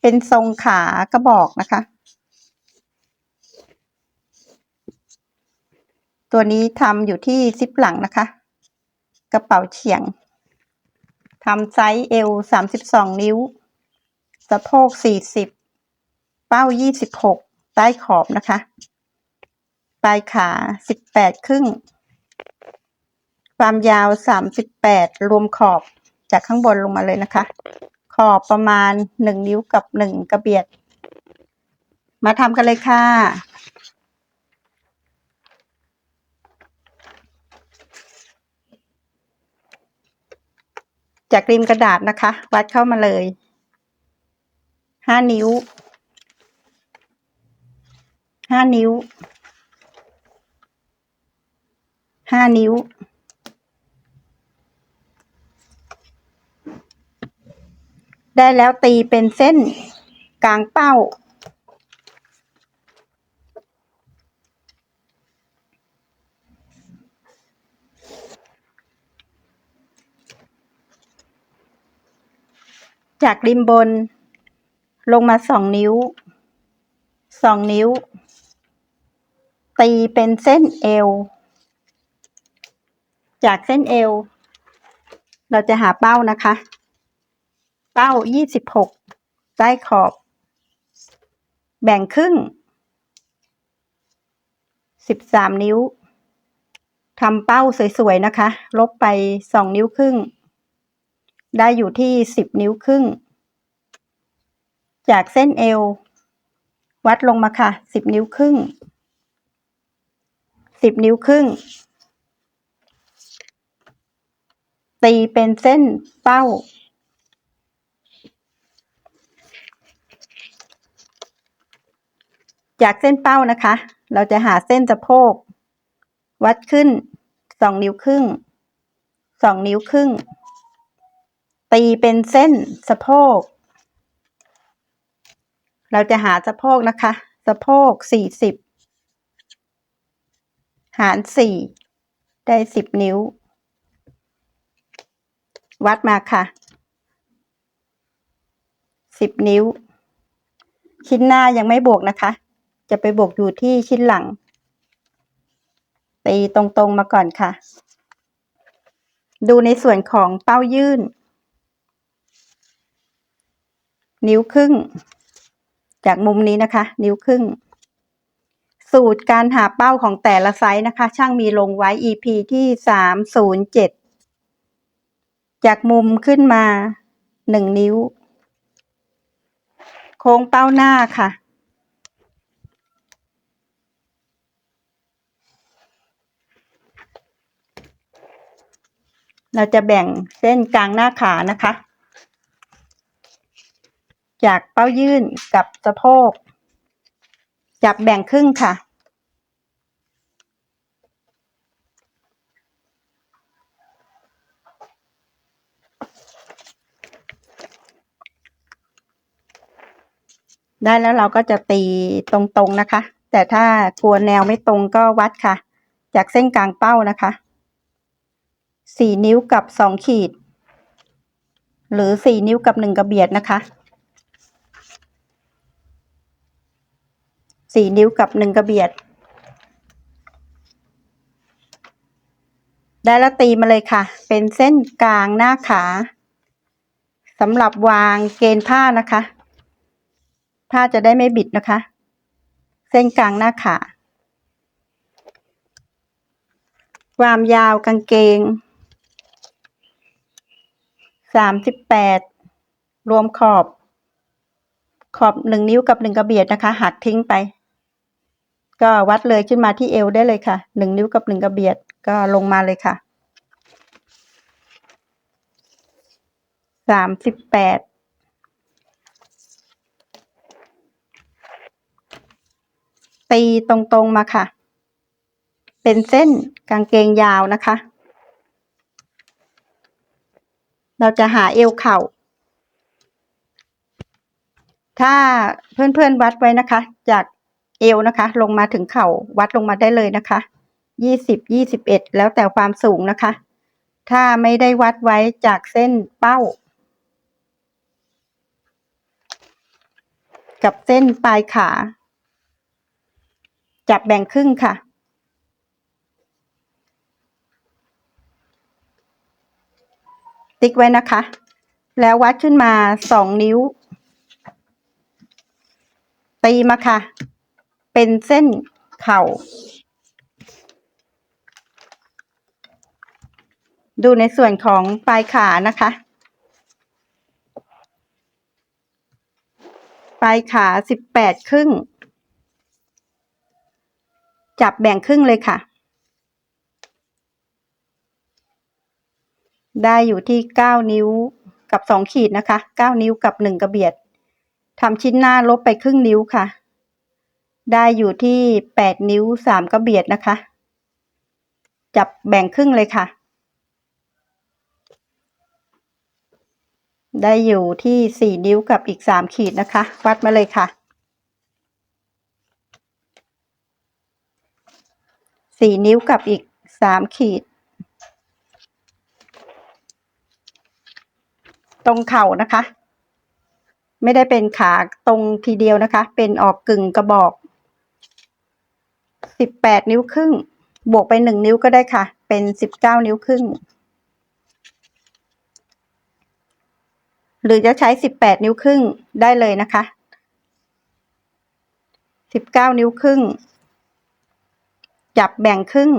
เป็นทรงขากระบอกนะคะ ตัวนี้ทำอยู่ที่ซิปหลังนะคะ กระเป๋าเฉียงทำไซส์เอวสามสิบสองนิ้ว สะโพกสี่สิบเป้ายี่สิบหกใต้ขอบนะคะ ปลายขาสิบแปดครึ่ง ความยาวสามสิบแปดรวมขอบจากข้างบนลงมาเลยนะคะ อบประมาณหนึ่งนิ้วกับหนึ่งกระเบียด มาทำกันเลยค่ะจากริมกระดาษนะคะ วัดเข้ามาเลย ห้านิ้ว ห้านิ้ว ห้านิ้ว ได้แล้วตีเป็นเส้นกลางเป้า จากริมบน ลงมาสองนิ้วสองนิ้ว ตีเป็นเส้นเอว จากเส้นเอว เราจะหาเป้านะคะ เป้ายี่สิบหกใต้ขอบ แบ่งครึ่งสิบสามนิ้วทำเป้าสวยๆนะคะ ลบไปสองนิ้วครึ่ง ได้อยู่ที่สิบนิ้วครึ่ง จากเส้นเอว วัดลงมาค่ะสิบนิ้วครึ่งสิบนิ้วครึ่ง ตีเป็นเส้นเป้า จากเส้นเป้านะคะ เราจะหาเส้นสะโพก วัดขึ้นสองนิ้วครึ่งสองนิ้วครึ่ง ตีเป็นเส้นสะโพก เราจะหาสะโพกนะคะ สะโพกสี่สิบหารสี่ได้สิบนิ้ว วัดมาค่ะสิบนิ้ว ชิ้นหน้ายังไม่บวกนะคะ จะไปบวกอยู่ที่ชิ้นหลัง ตีตรงๆมาก่อนค่ะ ดูในส่วนของเป้ายื่น นิ้วครึ่ง จากมุมนี้นะคะ นิ้วครึ่ง สูตรการหาเป้าของแต่ละไซส์นะคะ ช่างมีลงไว้ EP ที่สามศูนย์เจ็ดจากมุมขึ้นมาหนึ่งนิ้ว โค้งเป้าหน้าค่ะ เราจะแบ่งเส้นกลางหน้าขานะคะ จากเป้ายื่นกับสะโพก จับแบ่งครึ่งค่ะ ได้แล้วเราก็จะตีตรงๆนะคะ แต่ถ้ากลัวแนวไม่ตรงก็วัดค่ะ จากเส้นกลางเป้านะคะ สี่นิ้วกับสองขีด หรือสี่นิ้วกับหนึ่งกระเบียดนะคะสี่นิ้วกับหนึ่งกระเบียด ได้แล้วตีมาเลยค่ะ เป็นเส้นกลางหน้าขาสำหรับวางเกณฑ์ผ้านะคะ ผ้าจะได้ไม่บิดนะคะ เส้นกลางหน้าขา ความยาวกางเกง สามสิบแปดรวมขอบ ขอบหนึ่งนิ้วกับหนึ่งกระเบียดนะคะ หักทิ้งไป ก็วัดเลยขึ้นมาที่เอวได้เลยค่ะหนึ่งนิ้วกับหนึ่งกระเบียดก็ลงมาเลยค่ะสามสิบแปดตีตรงๆมาค่ะ เป็นเส้นกางเกงยาวนะคะ เราจะหาเอวเข่า ถ้าเพื่อนๆวัดไว้นะคะ จากเอวนะคะ ลงมาถึงเข่าวัดลงมาได้เลยนะคะยี่สิบยี่สิบเอ็ดแล้วแต่ความสูงนะคะ ถ้าไม่ได้วัดไว้จากเส้นเป้า กับเส้นปลายขา จับแบ่งครึ่งค่ะ ติ๊กไว้นะคะ แล้ววัดขึ้นมาสองนิ้ว ตีมาค่ะ เป็นเส้นเข่า ดูในส่วนของปลายขานะคะ ปลายขาสิบแปดครึ่ง จับแบ่งครึ่งเลยค่ะ ได้อยู่ที่เก้านิ้วกับสองขีดนะคะเก้านิ้วกับหนึ่งกระเบียดทำชิ้นหน้าลบไปครึ่งนิ้วค่ะ ได้อยู่ที่แปดนิ้วสามกระเบียดนะคะ จับแบ่งครึ่งเลยค่ะ ได้อยู่ที่สี่นิ้วกับอีกสามขีดนะคะ วัดมาเลยค่ะสี่นิ้วกับอีกสามขีด ตรงเข่านะคะ ไม่ได้เป็นขาตรงทีเดียวนะคะ เป็นออกกึ่งกระบอกสิบแปดนิ้วครึ่ง บวกไปหนึ่งนิ้วก็ได้ค่ะ เป็นสิบเก้านิ้วครึ่ง หรือจะใช้สิบแปดนิ้วครึ่งได้เลยนะคะสิบเก้านิ้วครึ่ง จับแบ่งครึ่ง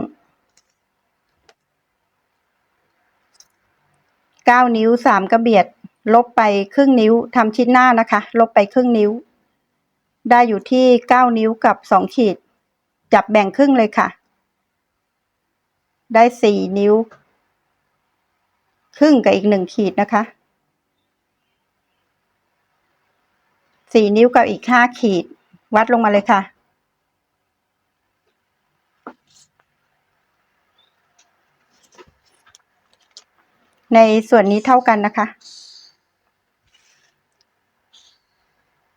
เก้านิ้วสามกระเบียด ลบไปครึ่งนิ้วทำชิ้นหน้านะคะ ลบไปครึ่งนิ้ว ได้อยู่ที่เก้านิ้วกับสองขีด จับแบ่งครึ่งเลยค่ะ ได้สี่นิ้ว ครึ่งกับอีกหนึ่งขีดนะคะสี่นิ้วกับอีกห้าขีด วัดลงมาเลยค่ะ ในส่วนนี้เท่ากันนะคะ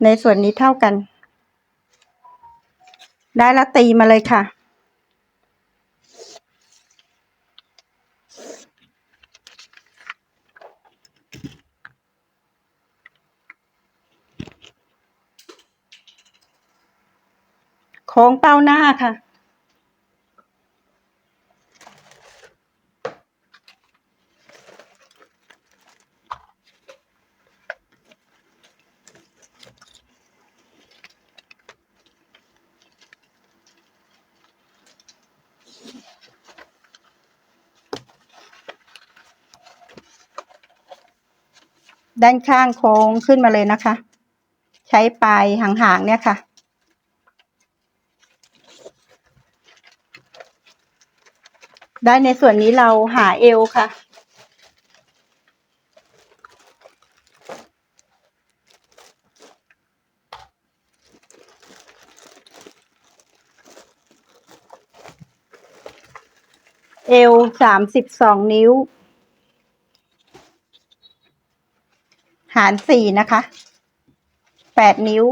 ในส่วนนี้เท่ากัน ได้แล้วตีมาเลยค่ะ โค้งเป้าหน้าค่ะ ด้านข้างโค้งขึ้นมาเลยนะคะ ใช้ปลายหางๆเนี่ยค่ะ ได้ในส่วนนี้เราหาเอวค่ะเอวสามสิบสองนิ้ว หารสี่นะคะแปดนิ้ว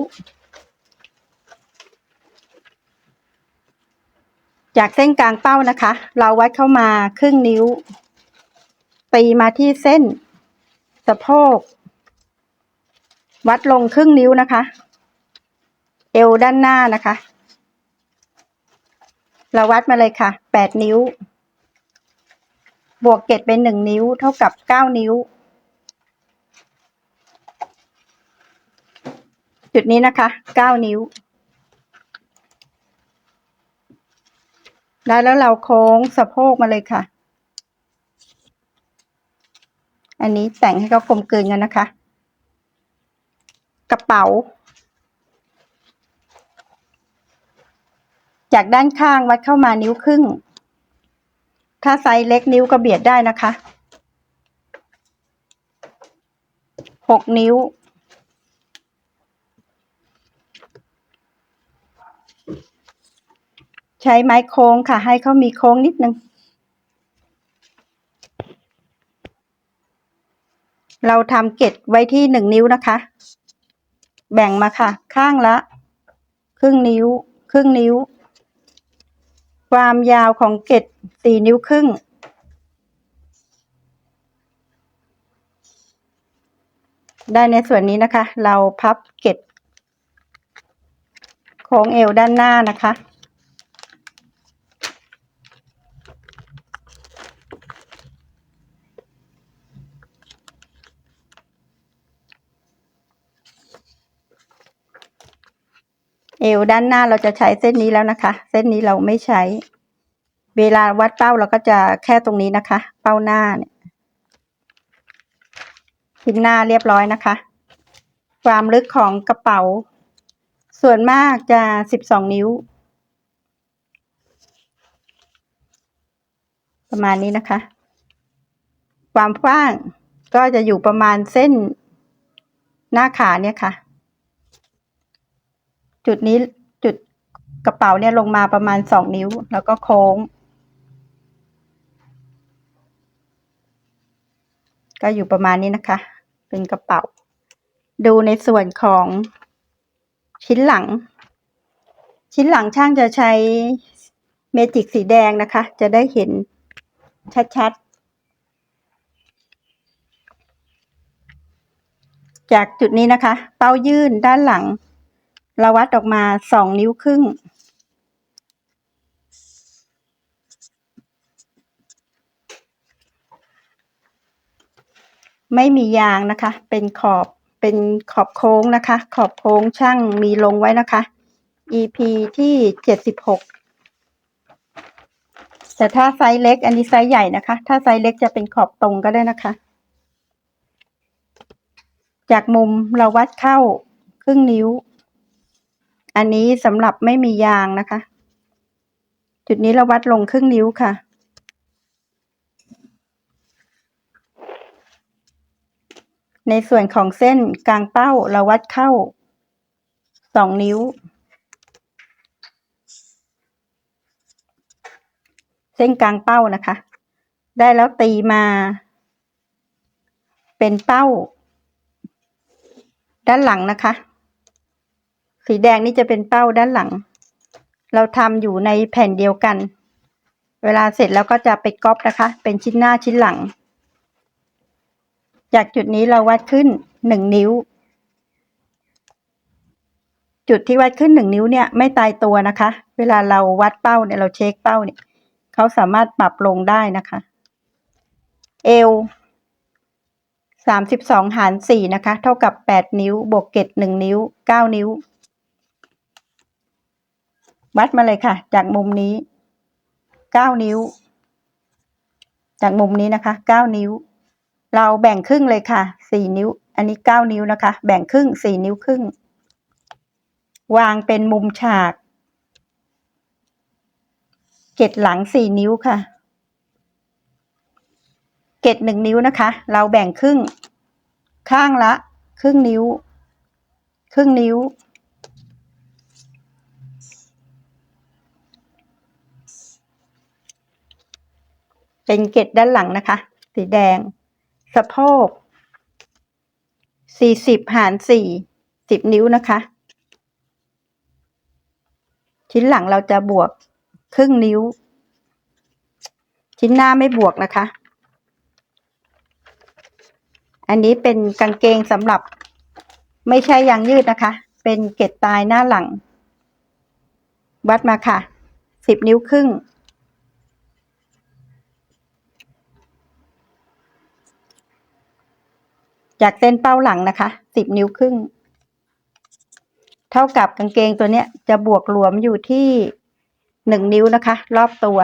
จากเส้นกลางเป้านะคะ เราวัดเข้ามาครึ่งนิ้ว ตีมาที่เส้น สะโพก วัดลงครึ่งนิ้วนะคะ เอวด้านหน้านะคะ เราวัดมาเลยค่ะแปดนิ้ว บวกเกตเป็นหนึ่งนิ้ว เท่ากับเก้านิ้ว จุดนี้นะคะเก้านิ้ว ได้แล้วเราโค้งสะโพกมาเลยค่ะ อันนี้แต่งให้เขากลมกลืนกันนะคะ กระเป๋า จากด้านข้างวัดเข้ามานิ้วครึ่ง ถ้าไซส์เล็กนิ้วก็เบียดได้นะคะหกนิ้ว ใช้ไม้โค้งค่ะ ให้เขามีโค้งนิดนึง เราทำเกล็ดไว้ที่หนึ่งนิ้วนะคะ แบ่งมาค่ะ ข้างละ ครึ่งนิ้ว ครึ่งนิ้ว ความยาวของเกล็ดสี่นิ้วครึ่งได้ในส่วนนี้นะคะ เราพับเกล็ดค้งเอวด้านหน้านะคะ เอวด้านหน้าเราจะใช้เส้นนี้แล้วนะคะ เส้นนี้เราไม่ใช้ เวลาวัดเป้าเราก็จะแค่ตรงนี้นะคะ เป้าหน้าเนี่ยชิ้นหน้าเรียบร้อยนะคะ ความลึกของกระเป๋า ส่วนมากจะสิบสองนิ้ว ประมาณนี้นะคะ ความกว้างก็จะอยู่ประมาณเส้นหน้าขาเนี่ยค่ะ จุดนี้จุดกระเป๋าเนี่ยลงมาประมาณสองนิ้ว แล้วก็โค้ง ก็อยู่ประมาณนี้นะคะ เป็นกระเป๋า ดูในส่วนของชิ้นหลัง ชิ้นหลังช่างจะใช้เมจิกสีแดงนะคะ จะได้เห็นชัดๆ จากจุดนี้นะคะ เป้ายื่นด้านหลัง เราวัดออกมาสองนิ้วครึ่ง ไม่มียางนะคะ เป็นขอบเป็นขอบโค้งนะคะ ขอบโค้งช่างมีลงไว้นะคะ EP ที่เจ็ดสิบหกแต่ถ้าไซส์เล็ก อันนี้ไซส์ใหญ่นะคะ ถ้าไซส์เล็กจะเป็นขอบตรงก็ได้นะคะ จากมุมเราวัดเข้าครึ่งนิ้ว อันนี้สำหรับไม่มียางนะคะ จุดนี้เราวัดลงครึ่งนิ้วค่ะ ในส่วนของเส้นกลางเป้าเราวัดเข้าสองนิ้ว เส้นกลางเป้านะคะ ได้แล้วตีมา เป็นเป้า ด้านหลังนะคะ สีแดงนี่จะเป็นเป้าด้านหลัง เราทำอยู่ในแผ่นเดียวกัน เวลาเสร็จแล้วก็จะไปก๊อปนะคะ เป็นชิ้นหน้าชิ้นหลัง จากจุดนี้เราวัดขึ้นหนึ่งนิ้ว จุดที่วัดขึ้นหนึ่งนิ้วเนี่ยไม่ตายตัวนะคะ เวลาเราวัดเป้าเนี่ยเราเช็คเป้าเนี่ยเขาสามารถปรับลงได้นะคะ เอวสามสิบสองหารสี่นะคะ เท่ากับแปดนิ้ว บวกเกตหนึ่งนิ้วเก้านิ้ว วัดมาเลยค่ะ จากมุมนี้เก้านิ้ว จากมุมนี้นะคะเก้านิ้ว เราแบ่งครึ่งเลยค่ะสี่นิ้ว อันนี้เก้านิ้วนะคะ แบ่งครึ่งสี่นิ้วครึ่ง วางเป็นมุมฉากเกตหลังสี่นิ้วค่ะ เกตหนึ่งนิ้วนะคะ เราแบ่งครึ่ง ข้างละ ครึ่งนิ้ว ครึ่งนิ้ว เป็นเกตด้านหลังนะคะ สีแดง สะโพกสี่สิบหารสี่สิบนิ้วนะคะ ชิ้นหลังเราจะบวกครึ่งนิ้ว ชิ้นหน้าไม่บวกนะคะ อันนี้เป็นกางเกงสำหรับไม่ใช่ยางยืดนะคะ เป็นเกตตายหน้าหลัง วัดมาค่ะสิบนิ้วครึ่ง จากเส้นเป้าหลังนะคะสิบนิ้วครึ่ง เท่ากับกางเกงตัวเนี้ยจะบวกรวมอยู่ที่หนึ่งนิ้วนะคะ รอบตัว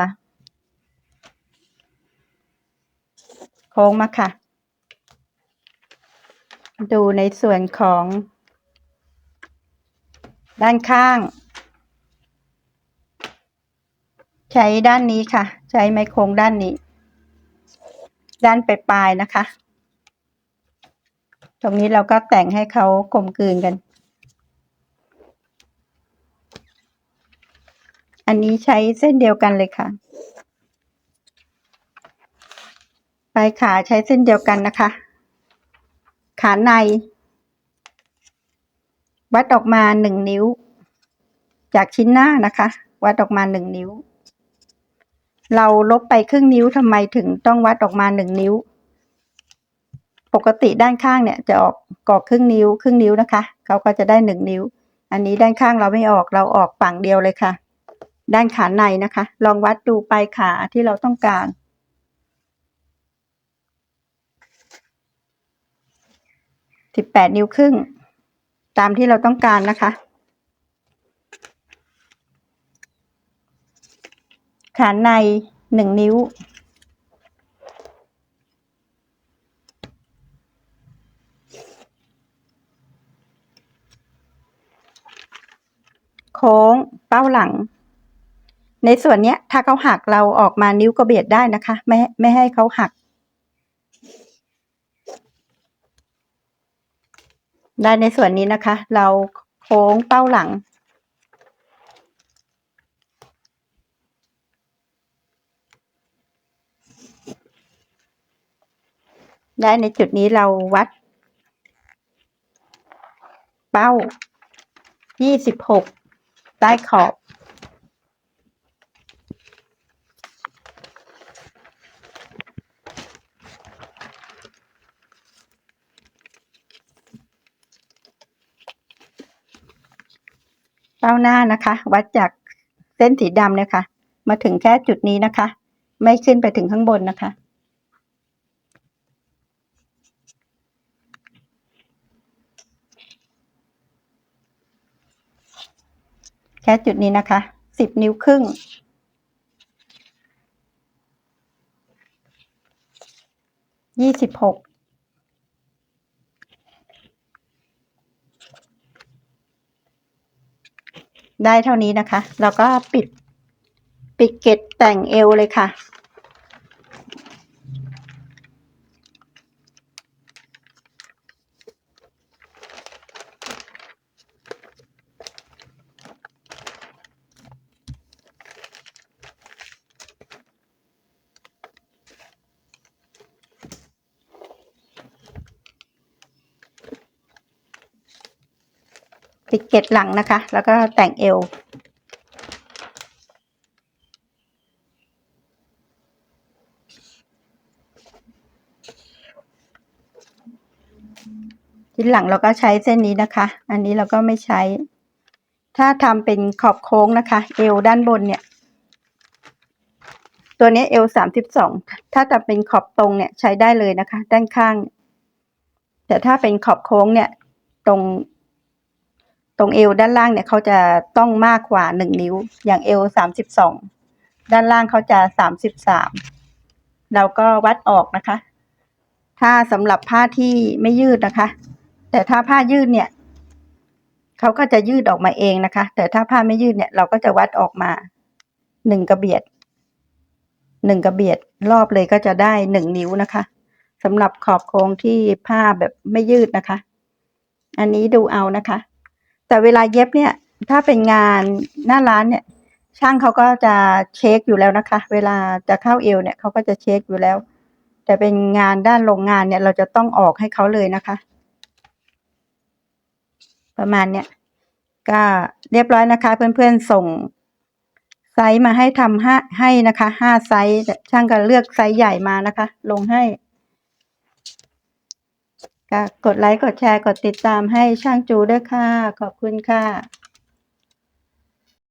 โค้งมาค่ะ ดูในส่วนของ ด้านข้าง ใช้ด้านนี้ค่ะ ใช้ไม้โค้งด้านนี้ ด้านปลายๆนะคะ ตรงนี้เราก็แต่งให้เขากลมกลืนกัน อันนี้ใช้เส้นเดียวกันเลยค่ะ ปลายขาใช้เส้นเดียวกันนะคะ ขาใน วัดออกมาหนึ่งนิ้ว จากชิ้นหน้านะคะ วัดออกมาหนึ่งนิ้ว เราลบไปครึ่งนิ้วทำไมถึงต้องวัดออกมาหนึ่งนิ้ว ปกติด้านข้างเนี่ยจะออกกอกครึ่งนิ้วครึ่งนิ้วนะคะเขาก็จะได้หนึ่งนิ้ว อันนี้ด้านข้างเราไม่ออกเราออกฝั่งเดียวเลยค่ะ ด้านขาในนะคะ ลองวัดดูปลายขาที่เราต้องการ สิบแปดนิ้วครึ่ง ตามที่เราต้องการนะคะ ขาในหนึ่งนิ้ว โค้ง เป้าหลัง ในส่วนเนี้ย ถ้าเขาหักเราออกมานิ้วก็เบียดได้นะคะ ไม่ไม่ให้เขาหัก ได้ในส่วนนี้นะคะ เราโค้งเป้าหลังได้ในจุดนี้เราวัด เป้ายี่สิบหก ใต้ขอบเป้าหน้านะคะ วัดจากเส้นสีดำเนี่ยค่ะ มาถึงแค่จุดนี้นะคะ ไม่ขึ้นไปถึงข้างบนนะคะ ค่จุดนี้นะคะสิบนิ้วครึ่ง ยี่สิบหก ได้เท่านี้นะคะ แล้วก็ปิด ปิดเกตแต่งเอวเลยค่ะ ปิดเกล็ดหลังนะคะ แล้วก็แต่งเอว ทีหลังเราก็ใช้เส้นนี้นะคะ อันนี้เราก็ไม่ใช้ ถ้าทำเป็นขอบโค้งนะคะ เอวด้านบนเนี่ย ตัวนี้เอวสามสิบสองถ้าจะเป็นขอบตรงเนี่ยใช้ได้เลยนะคะ ด้านข้าง แต่ถ้าเป็นขอบโค้งเนี่ย ตรง ตรงเอวด้านล่างเนี่ยเขาจะต้องมากกว่าหนึ่งนิ้ว อย่างเอวสามสิบสองด้านล่างเขาจะสามสิบสามเราก็วัดออกนะคะ ถ้าสำหรับผ้าที่ไม่ยืดนะคะ แต่ถ้าผ้ายืดเนี่ยเขาก็จะยืดออกมาเองนะคะ แต่ถ้าผ้าไม่ยืดเนี่ยเราก็จะวัดออกมาหนึ่งกระเบียดหนึ่งกระเบียดรอบเลยก็จะได้หนึ่งนิ้วนะคะสำหรับขอบโค้งที่ผ้าแบบไม่ยืดนะคะ อันนี้ดูเอานะคะ แต่เวลาเย็บเนี่ย ถ้าเป็นงานหน้าร้านเนี่ย ช่างเขาก็จะเช็คอยู่แล้วนะคะ เวลาจะเข้าเอวเนี่ยเขาก็จะเช็คอยู่แล้ว แต่เป็นงานด้านโรงงานเนี่ย เราจะต้องออกให้เขาเลยนะคะ ประมาณเนี้ยก็เรียบร้อยนะคะ เพื่อนๆส่งไซส์มาให้ทำห้าให้นะคะห้าไซส์ช่างก็เลือกไซส์ใหญ่มานะคะ ลงให้ กดไลค์กดแชร์กดติดตามให้ช่างจูด้วยค่ะ ขอบคุณค่ะ